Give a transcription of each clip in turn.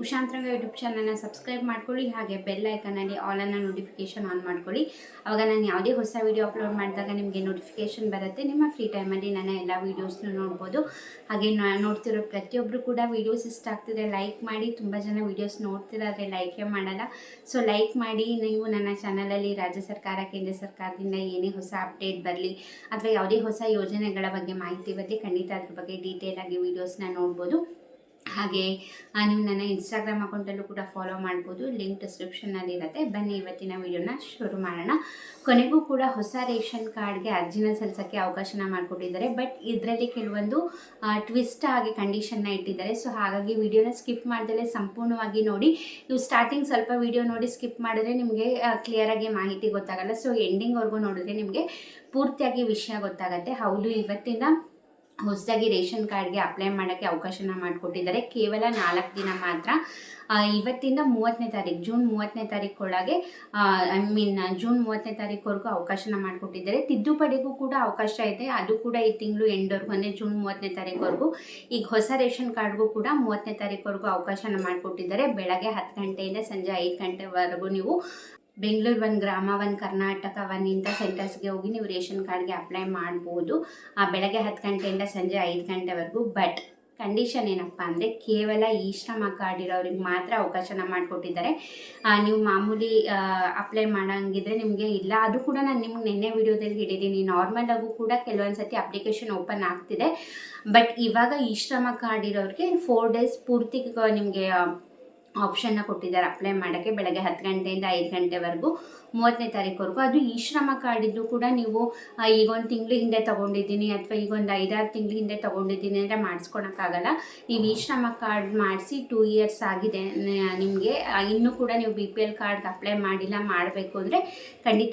ಉಷಾ ಅಂತರಂಗ ಯೂಟ್ಯೂಬ್ ಚಾನಲ್ನ ಸಬ್ಸ್ಕ್ರೈಬ್ ಮಾಡ್ಕೊಳ್ಳಿ, ಹಾಗೆ ಬೆಲ್ ಐಕನಲ್ಲಿ ಆಲನ್ನು ನೋಟಿಫಿಕೇಶನ್ ಆನ್ ಮಾಡ್ಕೊಳ್ಳಿ. ಆವಾಗ ನಾನು ಯಾವುದೇ ಹೊಸ ವೀಡಿಯೋ ಅಪ್ಲೋಡ್ ಮಾಡಿದಾಗ ನಿಮಗೆ ನೋಟಿಫಿಕೇಶನ್ ಬರುತ್ತೆ. ನಿಮ್ಮ ಫ್ರೀ ಟೈಮಲ್ಲಿ ನನ್ನ ಎಲ್ಲ ವೀಡಿಯೋಸ್ನ ನೋಡ್ಬೋದು. ಹಾಗೆ ನೋಡ್ತಿರೋ ಪ್ರತಿಯೊಬ್ಬರು ಕೂಡ ವೀಡಿಯೋಸ್ ಇಷ್ಟ ಆಗ್ತಿದ್ರೆ ಲೈಕ್ ಮಾಡಿ. ತುಂಬ ಜನ ವೀಡಿಯೋಸ್ ಆದರೆ ಲೈಕೇ ಮಾಡಲ್ಲ. ಸೊ ಲೈಕ್ ಮಾಡಿ ನೀವು ನನ್ನ ಚಾನಲಲ್ಲಿ ರಾಜ್ಯ ಸರ್ಕಾರ, ಕೇಂದ್ರ ಸರ್ಕಾರದಿಂದ ಏನೇ ಹೊಸ ಅಪ್ಡೇಟ್ ಬರಲಿ ಅಥವಾ ಯಾವುದೇ ಹೊಸ ಯೋಜನೆಗಳ ಬಗ್ಗೆ ಮಾಹಿತಿ ಬಗ್ಗೆ ಖಂಡಿತ ಅದ್ರ ಬಗ್ಗೆ ಡೀಟೇಲ್ ಆಗಿ ವೀಡಿಯೋಸ್ನ ನೋಡ್ಬೋದು. ಹಾಗೆ ನೀವು ನನ್ನ ಇನ್ಸ್ಟಾಗ್ರಾಮ್ ಅಕೌಂಟಲ್ಲೂ ಕೂಡ ಫಾಲೋ ಮಾಡ್ಬೋದು. ಲಿಂಕ್ ಡಿಸ್ಕ್ರಿಪ್ಷನ್ನಲ್ಲಿ ಇರುತ್ತೆ. ಬನ್ನಿ, ಇವತ್ತಿನ ವಿಡಿಯೋನ ಶುರು ಮಾಡೋಣ. ಕೊನೆಗೂ ಕೂಡ ಹೊಸ ರೇಷನ್ ಕಾರ್ಡ್ಗೆ ಅರ್ಜಿನ ಸಲ್ಲಿಸೋಕ್ಕೆ ಅವಕಾಶನ ಮಾಡಿಕೊಟ್ಟಿದ್ದಾರೆ. ಬಟ್ ಇದರಲ್ಲಿ ಕೆಲವೊಂದು ಟ್ವಿಸ್ಟ್ ಆಗಿ ಕಂಡೀಷನ್ನ ಇಟ್ಟಿದ್ದಾರೆ. ಸೊ ಹಾಗಾಗಿ ವಿಡಿಯೋನ ಸ್ಕಿಪ್ ಮಾಡ್ದಲೇ ಸಂಪೂರ್ಣವಾಗಿ ನೋಡಿ. ನೀವು ಸ್ಟಾರ್ಟಿಂಗ್ ಸ್ವಲ್ಪ ವಿಡಿಯೋ ನೋಡಿ ಸ್ಕಿಪ್ ಮಾಡಿದ್ರೆ ನಿಮಗೆ ಕ್ಲಿಯರಾಗಿ ಮಾಹಿತಿ ಗೊತ್ತಾಗಲ್ಲ. ಸೊ ಎಂಡಿಂಗ್ವರೆಗೂ ನೋಡಿದ್ರೆ ನಿಮಗೆ ಪೂರ್ತಿಯಾಗಿ ವಿಷಯ ಗೊತ್ತಾಗುತ್ತೆ. ಹೌದು, ಇವತ್ತಿನ ಹೊಸದಾಗಿ ರೇಷನ್ ಕಾರ್ಡ್ಗೆ ಅಪ್ಲೈ ಮಾಡೋಕ್ಕೆ ಅವಕಾಶನ ಮಾಡಿಕೊಟ್ಟಿದ್ದಾರೆ. ಕೇವಲ ನಾಲ್ಕು ದಿನ ಮಾತ್ರ. ಇವತ್ತಿಂದ ಮೂವತ್ತನೇ ತಾರೀಕು ಜೂನ್ ಮೂವತ್ತನೇ ತಾರೀಕೊಳಗೆ ಐ ಮೀನ್, ಜೂನ್ ಮೂವತ್ತನೇ ತಾರೀಕುವರೆಗೂ ಅವಕಾಶನ ಮಾಡಿಕೊಟ್ಟಿದ್ದಾರೆ. ತಿದ್ದುಪಡಿಗೂ ಕೂಡ ಅವಕಾಶ ಇದೆ. ಅದು ಕೂಡ ಈ ತಿಂಗಳು ಎಂಡ್ವರೆಗೂ ಅಂದರೆ ಜೂನ್ ಮೂವತ್ತನೇ ತಾರೀಕುವರೆಗೂ ಈಗ ಹೊಸ ರೇಷನ್ ಕಾರ್ಡ್ಗೂ ಕೂಡ ಮೂವತ್ತನೇ ತಾರೀಕುವರೆಗೂ ಅವಕಾಶನ ಮಾಡಿಕೊಟ್ಟಿದ್ದಾರೆ. ಬೆಳಗ್ಗೆ ಹತ್ತು ಗಂಟೆಯಿಂದ ಸಂಜೆ ಐದು ಗಂಟೆವರೆಗೂ ನೀವು ಬೆಂಗಳೂರು ಒಂದು ಗ್ರಾಮ, ಒಂದು ಕರ್ನಾಟಕ, ಒಂದು ಇಂಥ ಸೆಂಟರ್ಸ್ಗೆ ಹೋಗಿ ನೀವು ರೇಷನ್ ಕಾರ್ಡ್ಗೆ ಅಪ್ಲೈ ಮಾಡ್ಬೋದು. ಬೆಳಗ್ಗೆ ಹತ್ತು ಗಂಟೆಯಿಂದ ಸಂಜೆ ಐದು ಗಂಟೆವರೆಗೂ. ಬಟ್ ಕಂಡೀಷನ್ ಏನಪ್ಪ ಅಂದರೆ ಕೇವಲ ಈ ಶ್ರಮ ಕಾರ್ಡ್ ಇರೋರಿಗೆ ಮಾತ್ರ ಅವಕಾಶನ ಮಾಡಿಕೊಟ್ಟಿದ್ದಾರೆ. ನೀವು ಮಾಮೂಲಿ ಅಪ್ಲೈ ಮಾಡೋಂಗಿದ್ರೆ ನಿಮಗೆ ಇಲ್ಲ. ಅದು ಕೂಡ ನಾನು ನಿಮ್ಗೆ ನಿನ್ನೆ ವಿಡಿಯೋದಲ್ಲಿ ಹೇಳಿದ್ದೀನಿ ನಾರ್ಮಲ್ ಆಗೂ ಕೂಡ ಕೆಲವೊಂದು ಸತಿ ಅಪ್ಲಿಕೇಶನ್ ಓಪನ್ ಆಗ್ತಿದೆ. ಬಟ್ ಇವಾಗ ಈ ಶ್ರಮ ಕಾರ್ಡ್ ಇರೋರಿಗೆ ಫೋರ್ ಡೇಸ್ ಪೂರ್ತಿ ನಿಮಗೆ ಆಪ್ಷನ್ನ ಕೊಟ್ಟಿದ್ದಾರೆ. ಅಪ್ಲೈ ಮಾಡೋಕ್ಕೆ ಬೆಳಗ್ಗೆ ಹತ್ತು ಗಂಟೆಯಿಂದ ಐದು ಗಂಟೆವರೆಗೂ ಮೂವತ್ತನೇ ತಾರೀಕುವರೆಗೂ. ಅದು ಈ ಶ್ರಮ ಕಾರ್ಡ್ ಇದ್ದು ಕೂಡ ನೀವು ಈಗ ಒಂದು ತಿಂಗಳು ಹಿಂದೆ ತೊಗೊಂಡಿದ್ದೀನಿ ಅಥವಾ ಈಗ ಒಂದು ಐದಾರು ತಿಂಗಳು ಹಿಂದೆ ತೊಗೊಂಡಿದ್ದೀನಿ ಅಂದರೆ ಮಾಡಿಸ್ಕೊಳಕ್ಕಾಗಲ್ಲ. ನೀವು ಈ ಶ್ರಮ ಕಾರ್ಡ್ ಮಾಡಿಸಿ ಟೂ ಇಯರ್ಸ್ ಆಗಿದೆ ನಿಮಗೆ ಇನ್ನೂ ಕೂಡ ನೀವು ಬಿ ಪಿ ಎಲ್ ಕಾರ್ಡ್ಗೆ ಅಪ್ಲೈ ಮಾಡಿಲ್ಲ, ಮಾಡಬೇಕು ಅಂದರೆ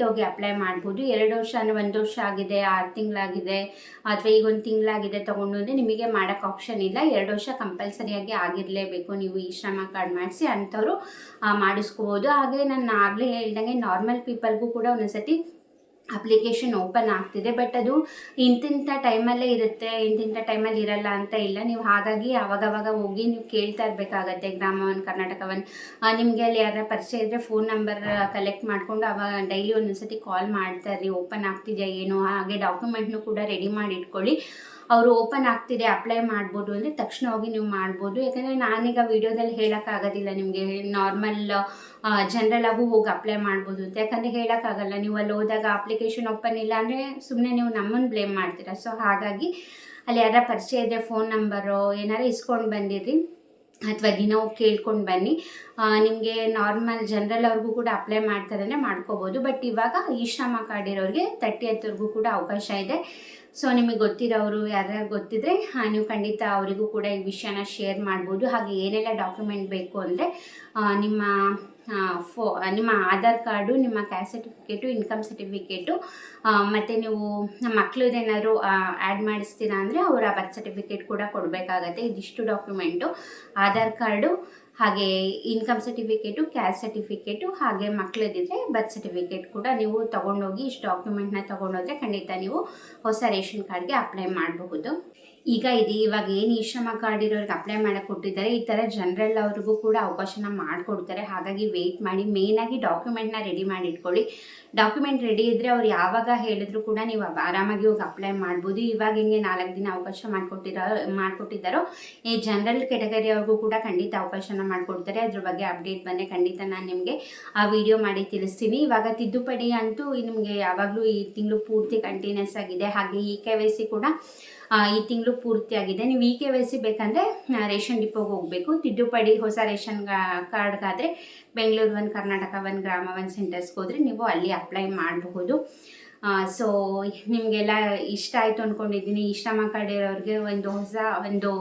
ಹೋಗಿ ಅಪ್ಲೈ ಮಾಡ್ಬೋದು. ಎರಡು ವರ್ಷ ಅಂದರೆ ಒಂದು ವರ್ಷ ಆಗಿದೆ, ಆರು ತಿಂಗಳಾಗಿದೆ, ಅಥವಾ ಈಗ ಒಂದು ತಿಂಗಳಾಗಿದೆ ತೊಗೊಂಡು ಅಂದರೆ ನಿಮಗೆ ಮಾಡೋಕ್ಕೆ ಆಪ್ಷನ್ ಇಲ್ಲ. ಎರಡು ವರ್ಷ ಕಂಪಲ್ಸರಿಯಾಗಿ ಆಗಿರಲೇಬೇಕು ನೀವು ಈ ಶ್ರಮ ಕಾರ್ಡ್ ಮಾಡಿಸಿ ಅಂಥವ್ರು ಮಾಡಿಸ್ಕೋಬೋದು. ಹಾಗೆ ನಾನು ಆಗಲೇ ಹೇಳ್ದಂಗೆ ನಾರ್ಮಲ್ ಪೀಪಲ್ಗೂ ಕೂಡ ಒಂದೊಂದ್ಸತಿ ಅಪ್ಲಿಕೇಶನ್ ಓಪನ್ ಆಗ್ತಿದೆ. ಬಟ್ ಅದು ಇಂತಿಂಥ ಟೈಮಲ್ಲೇ ಇರುತ್ತೆ ಇಂತಿಂಥ ಟೈಮಲ್ಲಿ ಇರಲ್ಲ ಅಂತ ಇಲ್ಲ. ನೀವು ಹಾಗಾಗಿ ಅವಾಗವಾಗ ಹೋಗಿ ನೀವು ಕೇಳ್ತಾ ಇರಬೇಕಾಗತ್ತೆ ಗ್ರಾಮ ಒನ್ ಕರ್ನಾಟಕ ಒನ್ ನಿಮಗೆ ಅಲ್ಲಿ ಯಾರ ಪರಿಚಯ ಇದ್ದರೆ ಫೋನ್ ನಂಬರ್ ಕಲೆಕ್ಟ್ ಮಾಡಿಕೊಂಡು ಅವಾಗ ಡೈಲಿ ಒಂದೊಂದ್ಸತಿ ಕಾಲ್ ಮಾಡ್ತಾ ಇರ್ರಿ. ಓಪನ್ ಆಗ್ತಿದೆಯಾ, ಏನು? ಹಾಗೆ ಡಾಕ್ಯುಮೆಂಟ್ನು ಕೂಡ ರೆಡಿ ಮಾಡಿ ಇಟ್ಕೊಳ್ಳಿ. ಅವರು ಓಪನ್ ಆಗ್ತಿದೆ ಅಪ್ಲೈ ಮಾಡ್ಬೋದು ಅಂದರೆ ತಕ್ಷಣ ಹೋಗಿ ನೀವು ಮಾಡ್ಬೋದು. ಯಾಕಂದರೆ ನಾನೀಗ ವಿಡಿಯೋದಲ್ಲಿ ಹೇಳೋಕ್ಕಾಗೋದಿಲ್ಲ ನಿಮಗೆ. ನಾರ್ಮಲ್ ಜನರಲ್ ಆಗು ಹೋಗಿ ಅಪ್ಲೈ ಮಾಡ್ಬೋದು ಅಂತ. ಯಾಕಂದರೆ ಹೇಳೋಕ್ಕಾಗಲ್ಲ. ನೀವು ಅಲ್ಲಿ ಹೋದಾಗ ಅಪ್ಲಿಕೇಶನ್ ಓಪನ್ ಇಲ್ಲ ಅಂದರೆ ಸುಮ್ಮನೆ ನೀವು ನಮ್ಮನ್ನು ಬ್ಲೇಮ್ ಮಾಡ್ತೀರಾ. ಸೊ ಹಾಗಾಗಿ ಅಲ್ಲಿ ಯಾರ ಪರಿಚಯ ಇದ್ದರೆ ಫೋನ್ ನಂಬರು ಏನಾರು ಇಸ್ಕೊಂಡು ಬಂದಿರಿ ಅಥವಾ ದಿನ ಹೋಗಿ ಕೇಳ್ಕೊಂಡು ಬನ್ನಿ. ನಿಮಗೆ ನಾರ್ಮಲ್ ಜನರಲ್ ಅವ್ರಿಗೂ ಕೂಡ ಅಪ್ಲೈ ಮಾಡ್ತಾರೆ ಮಾಡ್ಕೋಬೋದು. ಬಟ್ ಇವಾಗ ಈ ಕಾರ್ಡ್ ಇರೋರಿಗೆ ತರ್ಟಿ ಕೂಡ ಅವಕಾಶ ಇದೆ. ಸೊ ನಿಮಗೆ ಗೊತ್ತಿರೋರು ಯಾರ್ಯಾರು ಗೊತ್ತಿದ್ರೆ ನೀವು ಖಂಡಿತ ಅವರಿಗೂ ಕೂಡ ಈ ವಿಷಯನ ಶೇರ್ ಮಾಡ್ಬೋದು. ಹಾಗೆ ಏನೆಲ್ಲ ಡಾಕ್ಯುಮೆಂಟ್ ಬೇಕು ಅಂದರೆ ನಿಮ್ಮ ಫೋ, ನಿಮ್ಮ ಆಧಾರ್ ಕಾರ್ಡು, ನಿಮ್ಮ ಕ್ಯಾಸ್ಟ್ ಸರ್ಟಿಫಿಕೇಟು ಇನ್ಕಮ್ ಸರ್ಟಿಫಿಕೇಟು ಮತ್ತು ನೀವು ನಮ್ಮ ಮಕ್ಳದ್ದೇನಾದ್ರು ಆ್ಯಡ್ ಮಾಡಿಸ್ತೀರಾ ಅಂದರೆ ಅವರ ಬರ್ತ್ ಸರ್ಟಿಫಿಕೇಟ್ ಕೂಡ ಕೊಡಬೇಕಾಗತ್ತೆ. ಇದಿಷ್ಟು ಡಾಕ್ಯುಮೆಂಟು ಆಧಾರ್ ಕಾರ್ಡು ಹಾಗೆ ಇನ್ಕಮ್ ಸರ್ಟಿಫಿಕೇಟು ಕ್ಯಾಸ್ಟ್ ಸರ್ಟಿಫಿಕೇಟು ಹಾಗೆ ಮಕ್ಕಳದಿದ್ರೆ ಬರ್ತ್ ಸರ್ಟಿಫಿಕೇಟ್ ಕೂಡ ನೀವು ತೊಗೊಂಡೋಗಿ ಇಷ್ಟು ಡಾಕ್ಯುಮೆಂಟ್ನ ತೊಗೊಂಡೋದ್ರೆ ಖಂಡಿತ ನೀವು ಹೊಸ ರೇಷನ್ ಕಾರ್ಡ್ಗೆ ಅಪ್ಲೈ ಮಾಡಬಹುದು. ಈಗ ಇದೆ, ಇವಾಗ ಏನು ಈ ಶ್ರಮ ಕಾರ್ಡ್ ಇರೋರಿಗೆ ಅಪ್ಲೈ ಮಾಡಕ್ಕೆ ಕೊಟ್ಟಿದ್ದಾರೆ, ಈ ಥರ ಜನರಲ್ ಅವ್ರಿಗೂ ಕೂಡ ಅವಕಾಶನ ಮಾಡಿಕೊಡ್ತಾರೆ. ಹಾಗಾಗಿ ವೆಯ್ಟ್ ಮಾಡಿ ಮೇಯ್ನಾಗಿ ಡಾಕ್ಯುಮೆಂಟ್ನ ರೆಡಿ ಮಾಡಿ ಇಟ್ಕೊಳ್ಳಿ. ಡಾಕ್ಯುಮೆಂಟ್ ರೆಡಿ ಇದ್ದರೆ ಅವ್ರು ಯಾವಾಗ ಹೇಳಿದ್ರು ಕೂಡ ನೀವು ಆರಾಮಾಗಿ ಹೋಗಿ ಅಪ್ಲೈ ಮಾಡ್ಬೋದು. ಇವಾಗ ಹಿಂಗೆ ನಾಲ್ಕು ದಿನ ಅವಕಾಶ ಮಾಡಿಕೊಟ್ಟಿರೋ, ಮಾಡಿಕೊಟ್ಟಿದ್ದಾರೋ, ಈ ಜನರಲ್ ಕೆಟಗರಿ ಅವ್ರಿಗೂ ಕೂಡ ಖಂಡಿತ ಅವಕಾಶನ ಮಾಡಿಕೊಡ್ತಾರೆ. ಅದ್ರ ಬಗ್ಗೆ ಅಪ್ಡೇಟ್ ಬಂದರೆ ಖಂಡಿತ ನಾನು ನಿಮಗೆ ಆ ವಿಡಿಯೋ ಮಾಡಿ ತಿಳಿಸ್ತೀನಿ. ಇವಾಗ ತಿದ್ದುಪಡಿ ಅಂತೂ ನಿಮಗೆ ಯಾವಾಗಲೂ ಈ ತಿಂಗಳು ಪೂರ್ತಿ ಕಂಟಿನ್ಯೂಸ್ ಆಗಿದೆ. ಹಾಗೆ ಈ ಕೆ ವೈ ಸಿ ಕೂಡ ಈ ತಿಂಗಳು ಪೂರ್ತಿ ಆಗಿದೆ ನೀವು ಈ ಕೆ ವೈ ಸಿ ಬೇಕಂದರೆ ರೇಷನ್ ಡಿಪೋಗೆ ಹೋಗಬೇಕು. ತಿದ್ದುಪಡಿ, ಹೊಸ ration ಕಾರ್ಡ್ಗಾದರೆ Bengaluru one Karnataka one Grama one ಸೆಂಟರ್ಸ್ಗೆ ಹೋದರೆ ನೀವು ಅಲ್ಲಿ ಅಪ್ಲೈ ಮಾಡಬಹುದು. ಸೊ ನಿಮಗೆಲ್ಲ ಇಷ್ಟ ಆಯಿತು ಅಂದ್ಕೊಂಡಿದ್ದೀನಿ ಇಷ್ಟ ಇರೋರಿಗೆ ಒಂದು ಹೊಸ ಒಂದು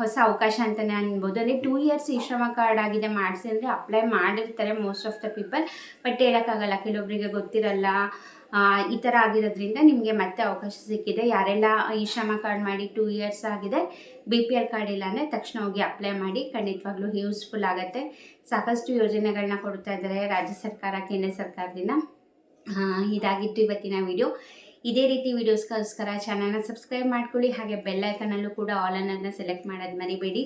ಹೊಸ ಅವಕಾಶ ಅಂತಲೇ ಅನ್ಬೋದು. ಅಂದರೆ ಟೂ ಇಯರ್ಸ್ ಈ ಶ್ರಮ ಕಾರ್ಡ್ ಆಗಿದೆ, ಮಾಡಿಸಿ ಅಂದರೆ ಅಪ್ಲೈ ಮಾಡಿರ್ತಾರೆ most of the people but ಹೇಳೋಕ್ಕಾಗಲ್ಲ ಕೆಲವೊಬ್ಬರಿಗೆ ಗೊತ್ತಿರಲ್ಲ. ಈ ಥರ ಆಗಿರೋದ್ರಿಂದ ನಿಮಗೆ ಮತ್ತೆ ಅವಕಾಶ ಸಿಕ್ಕಿದೆ. ಯಾರೆಲ್ಲ ಈ ಶ್ರಮ ಕಾರ್ಡ್ ಮಾಡಿ ಟೂ ಇಯರ್ಸ್ ಆಗಿದೆ ಬಿ ಪಿ ಎಲ್ ಕಾರ್ಡ್ ಇಲ್ಲ ಅಂದರೆ ತಕ್ಷಣ ಹೋಗಿ ಅಪ್ಲೈ ಮಾಡಿ ಖಂಡಿತವಾಗ್ಲೂ ಯೂಸ್ಫುಲ್ ಆಗುತ್ತೆ. ಸಾಕಷ್ಟು ಯೋಜನೆಗಳನ್ನ ಕೊಡ್ತಾ ಇದ್ದಾರೆ ರಾಜ್ಯ ಸರ್ಕಾರ, ಕೇಂದ್ರ ಸರ್ಕಾರದಿಂದ. ಇದಾಗಿತ್ತು ಇವತ್ತಿನ ವಿಡಿಯೋ ಇದೇ ರೀತಿ ವಿಡಿಯೋಸ್ಗೋಸ್ಕರ ಚಾನಲ್ನ ಸಬ್ಸ್ಕ್ರೈಬ್ ಮಾಡ್ಕೊಳ್ಳಿ. ಹಾಗೆ ಬೆಲ್ ಐಕನಲ್ಲೂ ಕೂಡ ಆಲ್ ಅನ್ನೋದನ್ನ ಸೆಲೆಕ್ಟ್ ಮಾಡೋದು ಮರಿಬೇಡಿ.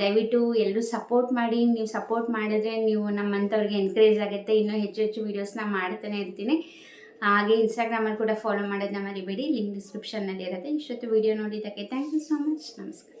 ದಯವಿಟ್ಟು ಎಲ್ಲರೂ ಸಪೋರ್ಟ್ ಮಾಡಿ. ನೀವು ಸಪೋರ್ಟ್ ಮಾಡಿದ್ರೆ ನೀವು ನಮ್ಮಂಥವ್ರಿಗೆ ಎನ್ಕರೇಜ್ ಆಗುತ್ತೆ. ಇನ್ನೂ ಹೆಚ್ಚು ಹೆಚ್ಚು ವೀಡಿಯೋಸ್ನ ಮಾಡ್ತಾನೆ ಇರ್ತೀನಿ. ಹಾಗೆ ಇನ್ಸ್ಟಾಗ್ರಾಮಲ್ಲಿ ಕೂಡ ಫಾಲೋ ಮಾಡೋದನ್ನ ಮರಿಬೇಡಿ. ಲಿಂಕ್ ಡಿಸ್ಕ್ರಿಪ್ಷನ್ನಲ್ಲಿ ಇರುತ್ತೆ ಇಷ್ಟೊತ್ತು ವೀಡಿಯೋ ನೋಡಿದ್ದಕ್ಕೆ ಥ್ಯಾಂಕ್ ಯು ಸೊ ಮಚ್ ನಮಸ್ಕಾರ.